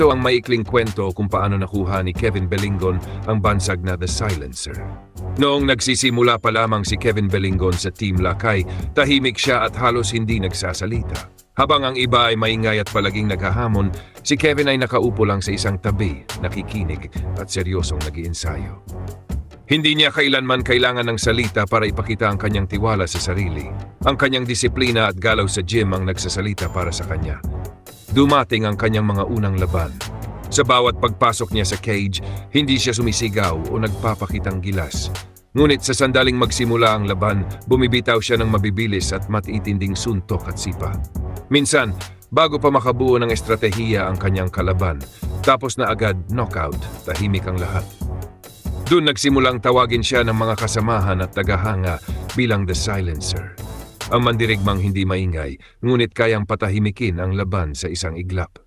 Ito ang maikling kwento kung paano nakuha ni Kevin Belingon ang bansag na The Silencer. Noong nagsisimula pa lamang si Kevin Belingon sa Team Lakay, tahimik siya at halos hindi nagsasalita. Habang ang iba ay maingay at palaging naghahamon, si Kevin ay nakaupo lang sa isang tabi, nakikinig at seryosong nag-iensayo. Hindi niya kailanman kailangan ng salita para ipakita ang kanyang tiwala sa sarili. Ang kanyang disiplina at galaw sa gym ang nagsasalita para sa kanya. Dumating ang kanyang mga unang laban. Sa bawat pagpasok niya sa cage, hindi siya sumisigaw o nagpapakitang gilas. Ngunit sa sandaling magsimula ang laban, bumibitaw siya ng mabibilis at matitinding suntok at sipa. Minsan, bago pa makabuo ng estratehiya ang kanyang kalaban, tapos na agad knockout, tahimik ang lahat. Doon nagsimulang tawagin siya ng mga kasamahan at tagahanga bilang The Silencer ang mandirigmang hindi maingay, ngunit kayang patahimikin ang laban sa isang iglap.